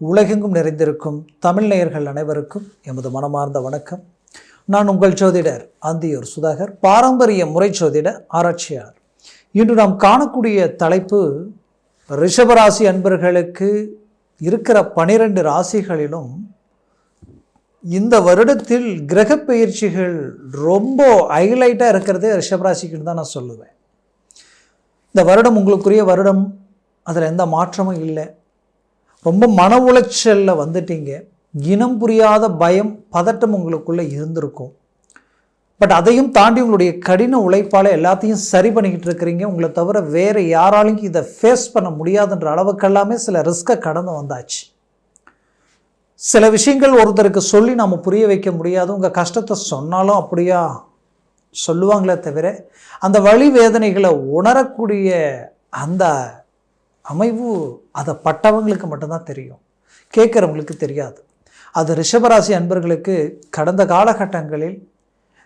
உலகெங்கும் நிறைந்திருக்கும் தமிழ் நேயர்கள் அனைவருக்கும் எமது மனமார்ந்த வணக்கம். நான் உங்கள் ஜோதிடர் அந்தியூர் சுதாகர் பாரம்பரிய முறை ஜோதிட ஆராய்ச்சியாளர். இன்று நாம் காணக்கூடிய தலைப்பு ரிஷபராசி அன்பர்களுக்கு இருக்கிற பனிரெண்டு ராசிகளிலும் இந்த வருடத்தில் கிரக பயிற்சிகள் ரொம்ப ஹைலைட்டாக இருக்கிறதே ரிஷபராசிக்குன்னு தான் நான் சொல்லுவேன். இந்த வருடம் உங்களுக்குரிய வருடம் அதில் எந்த மாற்றமும் இல்லை. ரொம்ப மன உளைச்சலில் வந்துட்டீங்க. இனம் புரியாத பயம் பதட்டம் உங்களுக்குள்ளே இருந்திருக்கும். பட் அதையும் தாண்டி உங்களுடைய கடின உழைப்பால் எல்லாத்தையும் சரி பண்ணிக்கிட்டு இருக்கிறீங்க. உங்களை தவிர வேறு யாராலையும் இதை ஃபேஸ் பண்ண முடியாதுன்ற அளவுக்கெல்லாமே சில ரிஸ்க்கை கடந்து வந்தாச்சு. சில விஷயங்கள் ஒருத்தருக்கு சொல்லி நம்ம புரிய வைக்க முடியாது. உங்கள் கஷ்டத்தை சொன்னாலும் அப்படியா? சொல்லுவாங்களே தவிர அந்த வழி வேதனைகளை உணரக்கூடிய அந்த அமைவு அதை பட்டவங்களுக்கு மட்டும்தான் தெரியும். கேட்குறவங்களுக்கு தெரியாது. அது ரிஷபராசி அன்பர்களுக்கு கடந்த காலகட்டங்களில்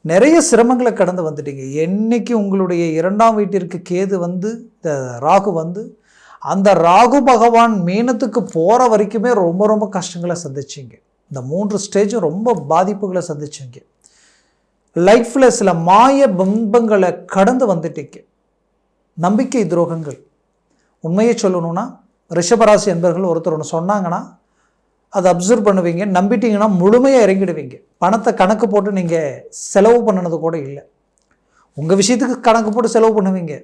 நிறைய சிரமங்களை கடந்து வந்துட்டீங்க. என்னைக்கு உங்களுடைய இரண்டாம் வீட்டிற்கு கேது வந்து இந்த ராகு வந்து அந்த ராகு பகவான் மீனத்துக்கு போகிற வரைக்குமே ரொம்ப ரொம்ப கஷ்டங்களை சந்திச்சிங்க. இந்த மூன்று ஸ்டேஜும் ரொம்ப பாதிப்புகளை சந்திச்சிங்க. லைஃப்பில் சில மாய பிம்பங்களை கடந்து வந்துட்டீங்க. நம்பிக்கை துரோகங்கள். உண்மையை சொல்லணும்னா ரிஷபராசி என்பர்கள் ஒருத்தர் ஒன்று சொன்னாங்கன்னா அதை அப்சர்வ் பண்ணுவீங்க. நம்பிட்டீங்கன்னா முழுமையாக இறங்கிடுவீங்க. பணத்தை கணக்கு போட்டு நீங்கள் செலவு பண்ணினது கூட இல்லை. உங்கள் விஷயத்துக்கு கணக்கு போட்டு செலவு பண்ணுவீங்க.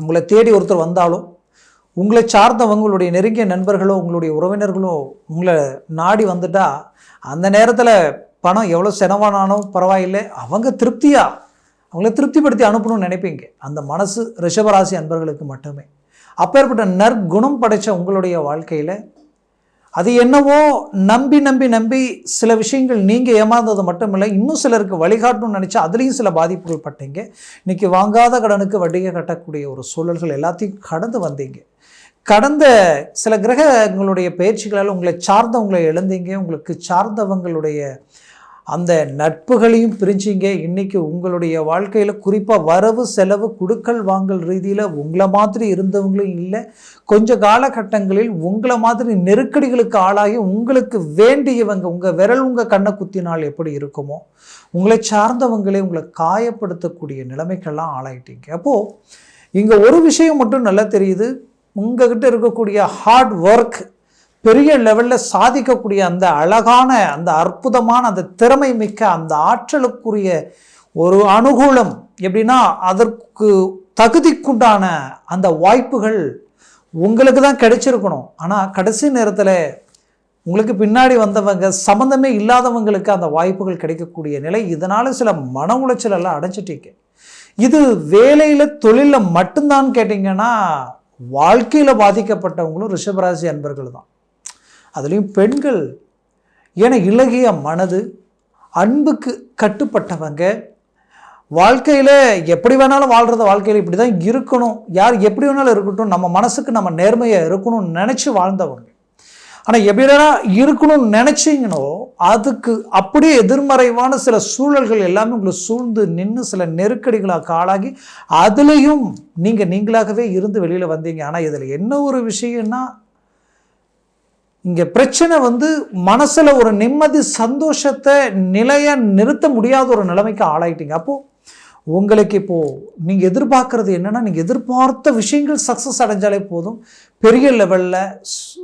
உங்களை தேடி ஒருத்தர் வந்தாலும் உங்களை சார்ந்தவங்க உங்களுடைய நெருங்கிய நண்பர்களோ உங்களுடைய உறவினர்களோ உங்களை நாடி வந்துட்டா அந்த நேரத்தில் பணம் எவ்வளோ செலவானாலும் பரவாயில்லை. அவங்க திருப்தியாக அவங்கள திருப்திப்படுத்தி அனுப்பணும்னு நினைப்பீங்க. அந்த மனசு ரிஷபராசி அன்பர்களுக்கு மட்டுமே. அப்பேற்பட்ட நற்குணம் படைத்த உங்களுடைய வாழ்க்கையில் அது என்னவோ நம்பி நம்பி நம்பி சில விஷயங்கள் நீங்கள் ஏமாந்தது மட்டும் இல்லை இன்னும் சிலருக்கு வழிகாட்டணும்னு நினச்சா அதுலேயும் சில பாதிப்புகள் பட்டீங்க. இன்றைக்கி வாங்காத கடனுக்கு வட்டியை கட்டக்கூடிய ஒரு சூழல்கள் எல்லாத்தையும் கடந்து வந்தீங்க. கடந்த சில கிரகங்களுடைய பயிற்சிகளால் உங்களை சார்ந்தவங்களை எழுந்தீங்க உங்களுக்கு சார்ந்தவங்களுடைய அந்த நட்புகளையும் பிரிஞ்சிங்க. இன்றைக்கி உங்களுடைய வாழ்க்கையில் குறிப்பாக வரவு செலவு கொடுக்கல் வாங்கல் ரீதியில் உங்களை மாதிரி இருந்தவங்களும் இல்லை. கொஞ்ச காலகட்டங்களில் உங்களை மாதிரி நெருக்கடிகளுக்கு ஆளாகி உங்களுக்கு வேண்டியவங்க உங்கள் விரல் உங்கள் கண்ணை குத்தினால் எப்படி இருக்குமோ உங்களை சார்ந்தவங்களே உங்களை காயப்படுத்தக்கூடிய நிலைமைக்கெல்லாம் ஆளாயிட்டீங்க. அப்போது இங்கே ஒரு விஷயம் மட்டும் நல்லா தெரியுது. உங்ககிட்ட இருக்கக்கூடிய ஹார்ட் ஒர்க் பெரிய லெவலில் சாதிக்கக்கூடிய அந்த அழகான அந்த அற்புதமான அந்த திறமை மிக்க அந்த ஆற்றலுக்குரிய ஒரு அனுகூலம் எப்படின்னா அதற்கு தகுதிக்குண்டான அந்த வாய்ப்புகள் உங்களுக்கு தான் கிடைச்சிருக்கணும். ஆனால் கடைசி நேரத்தில் உங்களுக்கு பின்னாடி வந்தவங்க சம்மந்தமே இல்லாதவங்களுக்கு அந்த வாய்ப்புகள் கிடைக்கக்கூடிய நிலை இதனால் சில மன உளைச்சல் எல்லாம் இது வேலையில் தொழிலில் மட்டும்தான் கேட்டிங்கன்னா வாழ்க்கையில் பாதிக்கப்பட்டவங்களும் ரிஷபராசி அன்பர்கள் தான். அதுலேயும் பெண்கள். என இலகிய மனது அன்புக்கு கட்டுப்பட்டவங்க வாழ்க்கையில் எப்படி வேணாலும் வாழ்கிறத வாழ்க்கையில் இப்படி தான் இருக்கணும். யார் எப்படி வேணாலும் இருக்கட்டும் நம்ம மனசுக்கு நம்ம நேர்மையாக இருக்கணும்னு நினச்சி வாழ்ந்தவங்க. ஆனால் எப்படி இருக்கணும்னு நினச்சிங்கனோ அதுக்கு அப்படியே எதிர்மறைவான சில சூழல்கள் எல்லாமே உங்களை சூழ்ந்து நின்று சில நெருக்கடிகளாக ஆளாகி அதுலேயும் நீங்கள் நீங்களாகவே இருந்து வெளியில் வந்தீங்க. ஆனால் இதில் என்ன ஒரு விஷயம்னா இங்கே பிரச்சனை வந்து மனசில் ஒரு நிம்மதி சந்தோஷத்தை நிலையை நிறுத்த முடியாத ஒரு நிலைமைக்கு ஆளாயிட்டீங்க. அப்போது உங்களுக்கு இப்போது நீங்கள் எதிர்பார்க்குறது என்னென்னா நீங்கள் எதிர்பார்த்த விஷயங்கள் சக்ஸஸ் அடைஞ்சாலே போதும். பெரிய லெவலில்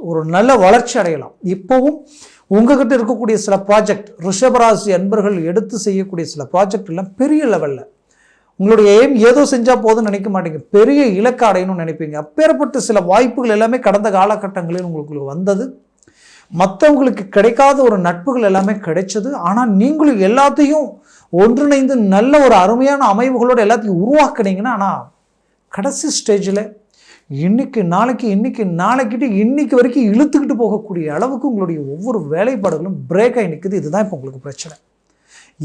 ஒரு நல்ல வளர்ச்சி அடையலாம். இப்போவும் உங்ககிட்ட இருக்கக்கூடிய சில ப்ராஜெக்ட் ரிஷபராசி அன்பர்கள் எடுத்து செய்யக்கூடிய சில ப்ராஜெக்ட் எல்லாம் பெரிய லெவலில் உங்களுடைய எய்ம் ஏதோ செஞ்சால் போதும்னு நினைக்க மாட்டீங்க. பெரிய இலக்கு அடையணும்னு நினைப்பீங்க. அப்பேற்பட்ட சில வாய்ப்புகள் எல்லாமே கடந்த காலகட்டங்களில் உங்களுக்கு வந்தது. மற்றவங்களுக்கு கிடைக்காத ஒரு நட்புகள் எல்லாமே கிடைச்சது. ஆனால் நீங்களும் எல்லாத்தையும் ஒன்றிணைந்து நல்ல ஒரு அருமையான அமைவுகளோடு எல்லாத்தையும் உருவாக்குனீங்கன்னா ஆனால் கடைசி ஸ்டேஜில் இன்னைக்கு நாளைக்கு இன்னைக்கு நாளைக்கிட்டு இன்னைக்கு வரைக்கும் இழுத்துக்கிட்டு போகக்கூடிய அளவுக்கு உங்களுடைய ஒவ்வொரு வேலைப்பாடுகளும் பிரேக் ஆகி நிற்குது இதுதான் இப்போ உங்களுக்கு பிரச்சனை.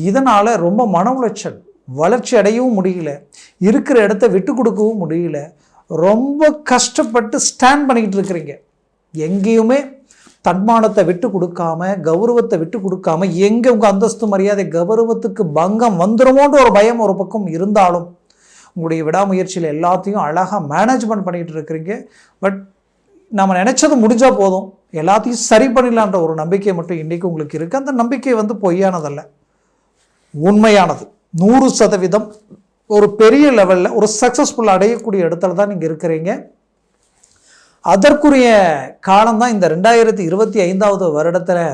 இதனால் ரொம்ப மன உளைச்சல் வளர்ச்சி அடையவும் முடியல. இருக்கிற இடத்த விட்டு கொடுக்கவும் முடியல. ரொம்ப கஷ்டப்பட்டு ஸ்டாண்ட் பண்ணிக்கிட்டு இருக்கிறீங்க. எங்கேயுமே தன்மானத்தை விட்டு கொடுக்காம கௌரவத்தை விட்டு கொடுக்காம எங்கே உங்கள் அந்தஸ்து மரியாதை கௌரவத்துக்கு பங்கம் வந்துடுமோன்ற ஒரு பயம் ஒரு பக்கம் இருந்தாலும் உங்களுடைய விடாமுயற்சியில் எல்லாத்தையும் அழகாக மேனேஜ்மெண்ட் பண்ணிகிட்டு இருக்கிறீங்க. பட் நம்ம நினச்சது முடிஞ்சால் போதும். எல்லாத்தையும் சரி பண்ணிடலான்ற ஒரு நம்பிக்கை மட்டும் இன்றைக்கி உங்களுக்கு இருக்குது அந்த நம்பிக்கை வந்து பொய்யானதல்ல. உண்மையானது. நூறு சதவீதம் ஒரு பெரிய லெவலில் ஒரு சக்ஸஸ்ஃபுல் அடையக்கூடிய இடத்துல தான் நீங்கள் இருக்கிறீங்க. அதற்குரிய காலம்தான் இந்த ரெண்டாயிரத்தி இருபத்தி ஐந்தாவது வருடத்தில்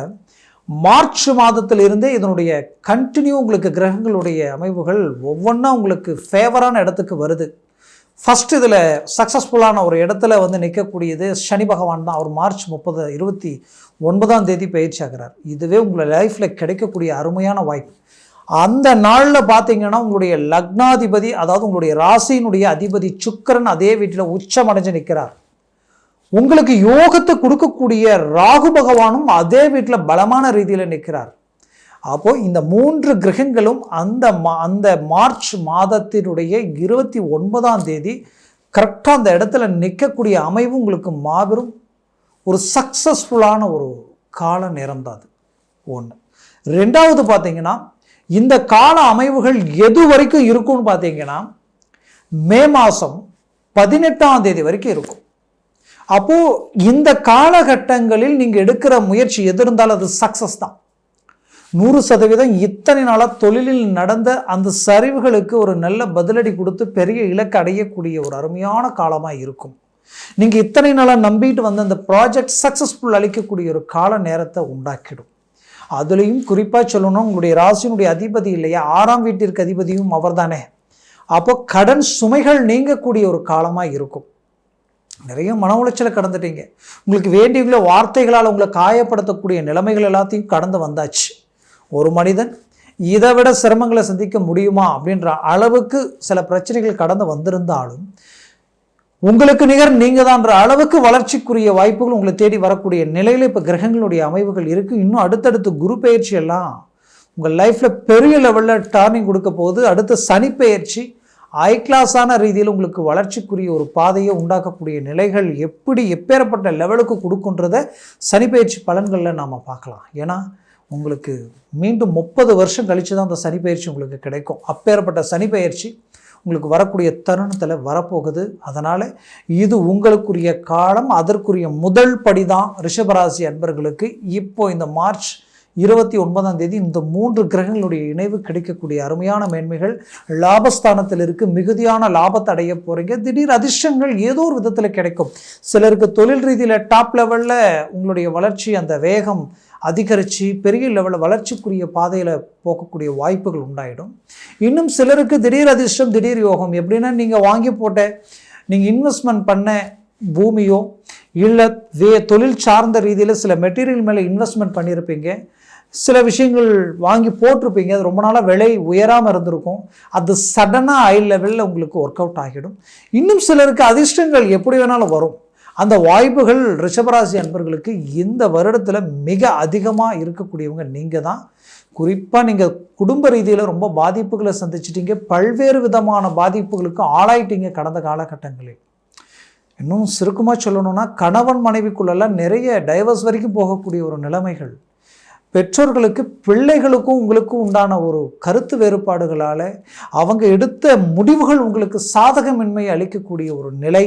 மார்ச் மாதத்திலிருந்தே இதனுடைய கண்டினியூ உங்களுக்கு கிரகங்களுடைய அமைவுகள் ஒவ்வொன்றா உங்களுக்கு ஃபேவரான இடத்துக்கு வருது. ஃபஸ்ட் இதில் சக்ஸஸ்ஃபுல்லான ஒரு இடத்துல வந்து நிற்கக்கூடியது சனி பகவான் தான். அவர் மார்ச் முப்பது இருபத்தி ஒன்பதாம் தேதி பயிற்சி ஆகிறார். இதுவே உங்களை லைஃப்பில் கிடைக்கக்கூடிய அருமையான வாய்ப்பு. அந்த நாளில் பார்த்தீங்கன்னா உங்களுடைய லக்னாதிபதி அதாவது உங்களுடைய ராசியினுடைய அதிபதி சுக்கரன் அதே வீட்டில் உச்சமடைஞ்சு நிற்கிறார் உங்களுக்கு யோகத்தை கொடுக்கக்கூடிய ராகு பகவானும் அதே வீட்டில் பலமான ரீதியில் நிற்கிறார் அப்போ இந்த மூன்று கிரகங்களும் அந்த மா அந்த மார்ச் மாதத்தினுடைய இருபத்தி ஒன்பதாம் தேதி கரெக்டாக அந்த இடத்துல நிற்கக்கூடிய அமைவு உங்களுக்கு மாபெரும். ஒரு சக்ஸஸ்ஃபுல்லான ஒரு கால நேரம் தான் அது. ஒன்று ரெண்டாவது பார்த்தீங்கன்னா இந்த கால அமைவுகள் எது வரைக்கும் இருக்கும்னு பார்த்தீங்கன்னா மே மாதம் பதினெட்டாம் தேதி வரைக்கும் இருக்கும். அப்போது இந்த காலகட்டங்களில் நீங்கள் எடுக்கிற முயற்சி எது இருந்தாலும் அது சக்ஸஸ் தான். நூறு சதவீதம் இத்தனை நாளாக தொழிலில் நடந்த அந்த சரிவுகளுக்கு ஒரு நல்ல பதிலடி கொடுத்து பெரிய இலக்கு அடையக்கூடிய ஒரு அருமையான காலமாக இருக்கும். நீங்கள் இத்தனை நாளாக நம்பிட்டு வந்த அந்த ப்ராஜெக்ட் சக்ஸஸ்ஃபுல் அளிக்கக்கூடிய ஒரு கால நேரத்தை உண்டாக்கிடும். அதுலேயும் குறிப்பாக சொல்லணும் உங்களுடைய ராசியினுடைய அதிபதி இல்லையா? ஆறாம் வீட்டிற்கு அதிபதியும் அவர் தானே அப்போ கடன் சுமைகள் நீங்கக்கூடிய ஒரு காலமாக இருக்கும். நிறைய மன உளைச்சலை கடந்துட்டீங்க. உங்களுக்கு வேண்டியுள்ள வார்த்தைகளால் உங்களை காயப்படுத்தக்கூடிய நிலைமைகள் எல்லாத்தையும் கடந்து வந்தாச்சு. ஒரு மனிதன் இதை விட சிரமங்களை சந்திக்க முடியுமா அப்படின்ற அளவுக்கு சில பிரச்சனைகள் கடந்து வந்திருந்தாலும் உங்களுக்கு நிகர் நீங்கள் தான்ற அளவுக்கு வளர்ச்சிக்குரிய வாய்ப்புகள் உங்களை தேடி வரக்கூடிய நிலையில் இப்போ கிரகங்களுடைய அமைவுகள் இருக்குது இன்னும் அடுத்தடுத்து குரு பயிற்சி எல்லாம் உங்கள் லைஃப்பில் பெரிய லெவலில் டர்னிங் கொடுக்க போகுது. அடுத்த சனி பயிற்சி ஹை கிளாஸான ரீதியில் உங்களுக்கு வளர்ச்சிக்குரிய ஒரு பாதையை உண்டாக்கக்கூடிய நிலைகள் எப்படி எப்பேறப்பட்ட லெவலுக்கு கொடுக்குன்றத சனிப்பயிற்சி பலன்களில் நாம் பார்க்கலாம். ஏன்னா உங்களுக்கு மீண்டும் முப்பது வருஷம் கழித்து தான் அந்த சனிப்பயிற்சி உங்களுக்கு கிடைக்கும். அப்பேற்பட்ட சனிப்பயிற்சி உங்களுக்கு வரக்கூடிய தருணத்தில் வரப்போகுது. அதனால் இது உங்களுக்குரிய காலம் அதற்குரிய முதல் படி தான் ரிஷபராசி அன்பர்களுக்கு. இப்போ இந்த மார்ச் இருபத்தி ஒன்பதாம் தேதி இந்த மூன்று கிரகங்களுடைய இணைவு கிடைக்கக்கூடிய அருமையான மேன்மைகள் லாபஸ்தானத்தில் இருக்கு. மிகுதியான லாபத்தை அடைய போகிறீங்க திடீர் அதிர்ஷ்டங்கள் ஏதோ ஒரு விதத்தில் கிடைக்கும். சிலருக்கு தொழில் ரீதியில் டாப் லெவலில் உங்களுடைய வளர்ச்சி அந்த வேகம் அதிகரித்து பெரிய லெவலில் வளர்ச்சிக்குரிய பாதையில் போகக்கூடிய வாய்ப்புகள் உண்டாயிடும். இன்னும் சிலருக்கு திடீர் அதிர்ஷ்டம் திடீர் யோகம். எப்படின்னா நீங்கள் வாங்கி போட்ட நீங்கள் இன்வெஸ்ட்மெண்ட் பண்ண பூமியோ இல்லை வே தொழில் சார்ந்த ரீதியில் சில மெட்டீரியல் மேலே இன்வெஸ்ட்மெண்ட் பண்ணியிருப்பீங்க சில விஷயங்கள் வாங்கி போட்டிருப்பீங்க. அது ரொம்ப நாளாக விலை உயராமல் இருந்திருக்கும். அது சடனாக ஹை லெவலில் உங்களுக்கு ஒர்க் அவுட் ஆகிடும். இன்னும் சிலருக்கு அதிர்ஷ்டங்கள் எப்படி வேணாலும் வரும். அந்த வாய்ப்புகள் ரிஷபராசி அன்பர்களுக்கு இந்த வருடத்தில் மிக அதிகமாக இருக்கக்கூடியவங்க நீங்கள் தான். குறிப்பாக நீங்கள் குடும்ப ரீதியில் ரொம்ப பாதிப்புகளை சந்திச்சிட்டீங்க. பல்வேறு விதமான பாதிப்புகளுக்கு ஆளாயிட்டீங்க கடந்த காலகட்டங்களில். இன்னும் சுருக்கமாக சொல்லணும்னா கணவன் மனைவிக்குள்ளெல்லாம் நிறைய டைவர்ஸ் வரைக்கும் போகக்கூடிய ஒரு நிலைமைகள். பெற்றோர்களுக்கு பிள்ளைகளுக்கும் உங்களுக்கும் உண்டான ஒரு கருத்து வேறுபாடுகளால் அவங்க எடுத்த முடிவுகள் உங்களுக்கு சாதகமின்மையை அளிக்கக்கூடிய ஒரு நிலை.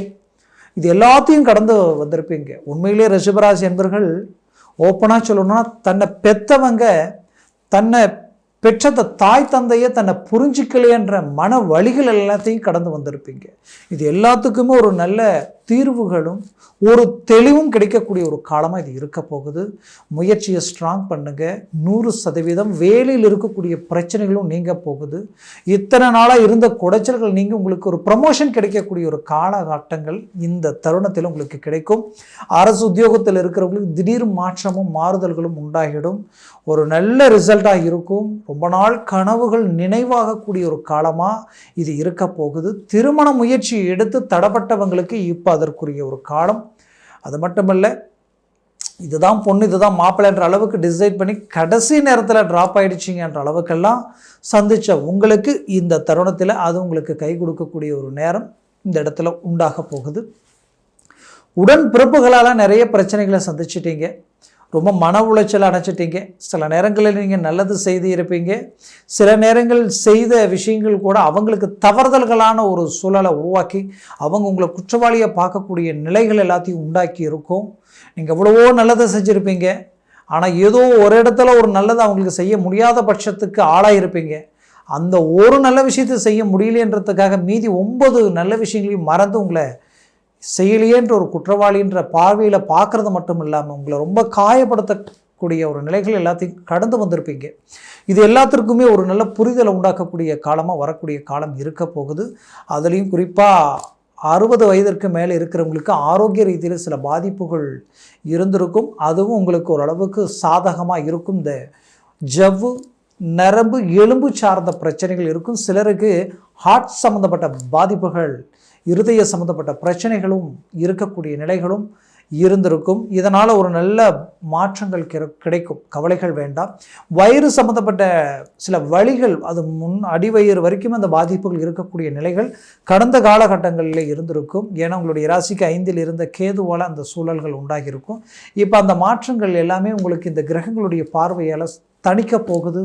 இது எல்லாத்தையும் கடந்து வந்திருப்பீங்க. உண்மையிலே ரிஷபராஜ் என்பர்கள் ஓப்பனாக சொல்லணும்னா தன்னை பெத்தவங்க தன்னை பெற்ற தாய் தந்தையை தன்னை புரிஞ்சிக்கலையன்ற மன வழிகள் எல்லாத்தையும் கடந்து வந்திருப்பீங்க. இது எல்லாத்துக்குமே ஒரு நல்ல தீர்வுகளும் ஒரு தெளிவும் கிடைக்கக்கூடிய ஒரு காலமாக இது இருக்க போகுது. முயற்சியை ஸ்ட்ராங் பண்ணுங்கள் நூறு சதவீதம் வேலையில் இருக்கக்கூடிய பிரச்சனைகளும் நீங்க போகுது. இத்தனை நாளாக இருந்த குடைச்சல்கள் நீங்கள் உங்களுக்கு ஒரு ப்ரமோஷன் கிடைக்கக்கூடிய ஒரு காலகட்டங்கள் இந்த தருணத்தில் உங்களுக்கு கிடைக்கும். அரசு உத்தியோகத்தில் இருக்கிறவங்களுக்கு திடீர் மாற்றமும் மாறுதல்களும் உண்டாகிடும். ஒரு நல்ல ரிசல்ட்டாக இருக்கும். ரொம்ப நாள் கனவுகள் நினைவாகக்கூடிய ஒரு காலமாக இது இருக்க போகுது. திருமண முயற்சி எடுத்து தடப்பட்டவங்களுக்கு இப்போ அதற்குரிய ஒரு காலம். அது மட்டுமல்ல இதுதான் பொண்ணு இதுதான் மாப்பிள்ளைன்ற அளவுக்கு டிசைட் பண்ணி கடைசி நேரத்தில் ட்ராப் ஆகிடுச்சிங்கன்ற அளவுக்கெல்லாம் சந்தித்த உங்களுக்கு இந்த தருணத்தில் அது உங்களுக்கு கை கொடுக்கக்கூடிய ஒரு நேரம் இந்த இடத்துல உண்டாக போகுது. உடன் பிறப்புகளால் நிறைய பிரச்சனைகளை சந்திச்சிட்டீங்க. ரொம்ப மன உளைச்சல் அடைச்சிட்டீங்க சில நேரங்களில் நீங்கள் நல்லது செய்து இருப்பீங்க. சில நேரங்களில் செய்த விஷயங்கள் கூட அவங்களுக்கு தவறுதல்களான ஒரு சூழலை உருவாக்கி அவங்க உங்களை குற்றவாளியை பார்க்கக்கூடிய நிலைகள் எல்லாத்தையும் உண்டாக்கி இருக்கும். நீங்கள் எவ்வளவோ நல்லதை செஞ்சுருப்பீங்க. ஆனால் ஏதோ ஒரு இடத்துல ஒரு நல்லதை அவங்களுக்கு செய்ய முடியாத பட்சத்துக்கு ஆளாயிருப்பீங்க அந்த ஒரு நல்ல விஷயத்தை செய்ய முடியலன்றதுக்காக மீதி ஒன்பது நல்ல விஷயங்களையும் மறந்து உங்களை செய்யலையேன்ற ஒரு குற்றவாளின்ற பார்வையில் பார்க்குறது மட்டும் இல்லாமல் உங்களை ரொம்ப காயப்படுத்தக்கூடிய ஒரு நிலைகள் எல்லாத்தையும் கடந்து வந்திருப்பீங்க. இது எல்லாத்திற்குமே ஒரு நல்ல புரிதலை உண்டாக்கக்கூடிய காலமாக வரக்கூடிய காலம் இருக்க போகுது. அதுலேயும் குறிப்பாக அறுபது வயதிற்கு மேலே இருக்கிறவங்களுக்கு ஆரோக்கிய ரீதியில் சில பாதிப்புகள் இருந்திருக்கும். அதுவும் உங்களுக்கு ஓரளவுக்கு சாதகமாக இருக்கும். இந்த ஜவ்வு நரம்பு எலும்பு சார்ந்த பிரச்சனைகள் இருக்கும். சிலருக்கு ஹார்ட் சம்மந்தப்பட்ட பாதிப்புகள் இருதய சம்மந்தப்பட்ட பிரச்சனைகளும் இருக்கக்கூடிய நிலைகளும் இருந்திருக்கும். இதனால் ஒரு நல்ல மாற்றங்கள் கிடைக்கும். கவலைகள் வேண்டாம். வயிறு சம்மந்தப்பட்ட சில வழிகள் அது முன் அடிவயிறு வரைக்கும் அந்த பாதிப்புகள் இருக்கக்கூடிய நிலைகள் கடந்த காலகட்டங்களில் இருந்திருக்கும். ஏன்னா உங்களுடைய ராசிக்கு ஐந்தில் இருந்த கேதுவால் அந்த சூழல்கள் உண்டாகியிருக்கும். இப்போ அந்த மாற்றங்கள் எல்லாமே உங்களுக்கு இந்த கிரகங்களுடைய பார்வையால் தணிக்க போகுது.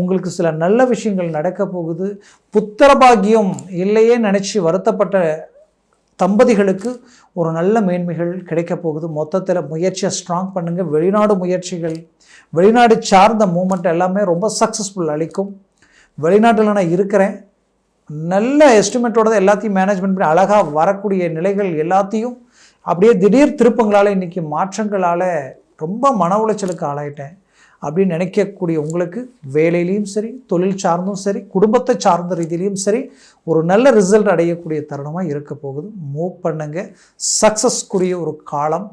உங்களுக்கு சில நல்ல விஷயங்கள் நடக்க போகுது. புத்திரபாகியம் இல்லையே நினச்சி வருத்தப்பட்ட தம்பதிகளுக்கு ஒரு நல்ல மேன்மைகள் கிடைக்க போகுது. மொத்தத்தில் முயற்சியை ஸ்ட்ராங் பண்ணுங்கள் வெளிநாடு முயற்சிகள் வெளிநாடு சார்ந்த மூமெண்ட் எல்லாமே ரொம்ப சக்ஸஸ்ஃபுல் அளிக்கும். வெளிநாட்டில் நான் இருக்கிறேன். நல்ல எஸ்டிமேட்டோட தான் எல்லாத்தையும் மேனேஜ்மெண்ட் பண்ணி அழகாக வரக்கூடிய நிலைகள் எல்லாத்தையும் அப்படியே திடீர் திருப்பங்களால் இன்றைக்கி மாற்றங்களால் ரொம்ப மன உளைச்சலுக்கு ஆளாயிட்டேன். அப்படின்னு நினைக்கக்கூடிய உங்களுக்கு வேலையிலையும் சரி தொழில் சார்ந்தும் சரி குடும்பத்தை சார்ந்த ரீதியிலையும் சரி ஒரு நல்ல ரிசல்ட் அடையக்கூடிய தருணமாக இருக்க போகுது. மூவ் பண்ணுங்க. சக்ஸஸ்க்குரிய ஒரு காலம்.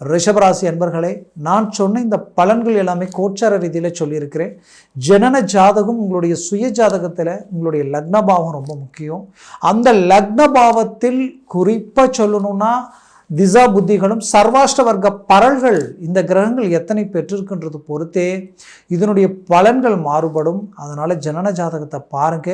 ரிஷபராசி அன்பர்களே நான் சொன்ன இந்த பலன்கள் எல்லாமே கோச்சார ரீதியில் சொல்லியிருக்கிறேன். ஜனன ஜாதகம் உங்களுடைய சுய ஜாதகத்தில் உங்களுடைய லக்ன பாவம் ரொம்ப முக்கியம். அந்த லக்ன பாவத்தில் குறிப்பாக சொல்லணும்னா திசா புத்திகளும் சர்வாஷ்ட வர்க்க பரல்கள் இந்த கிரகங்கள் எத்தனை பெற்றிருக்குன்றது பொறுத்தே இதனுடைய பலன்கள் மாறுபடும். அதனால் ஜனன ஜாதகத்தை பாருங்க.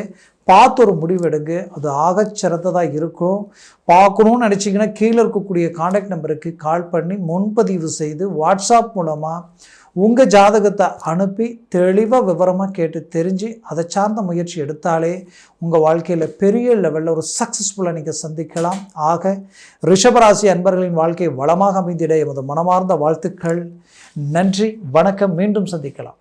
பார்த்து ஒரு முடிவெடுங்க. அது ஆகச் சிறந்ததாக இருக்கும். பார்க்கணும்னு நினச்சிங்கன்னா கீழே இருக்கக்கூடிய காண்டாக்ட் நம்பருக்கு கால் பண்ணி முன்பதிவு செய்து வாட்ஸ்அப் மூலமாக உங்கள் ஜாதகத்தை அனுப்பி தெளிவாக விவரமாக கேட்டு தெரிஞ்சு அதை சார்ந்த முயற்சி எடுத்தாலே உங்கள் வாழ்க்கையில் பெரிய லெவலில் ஒரு சக்ஸஸ்ஃபுல்லாக நீங்கள் சந்திக்கலாம். ஆக ரிஷபராசி அன்பர்களின் வாழ்க்கை வளமாக அமைந்திட எமது மனமார்ந்த வாழ்த்துக்கள். நன்றி வணக்கம். மீண்டும் சந்திக்கலாம்.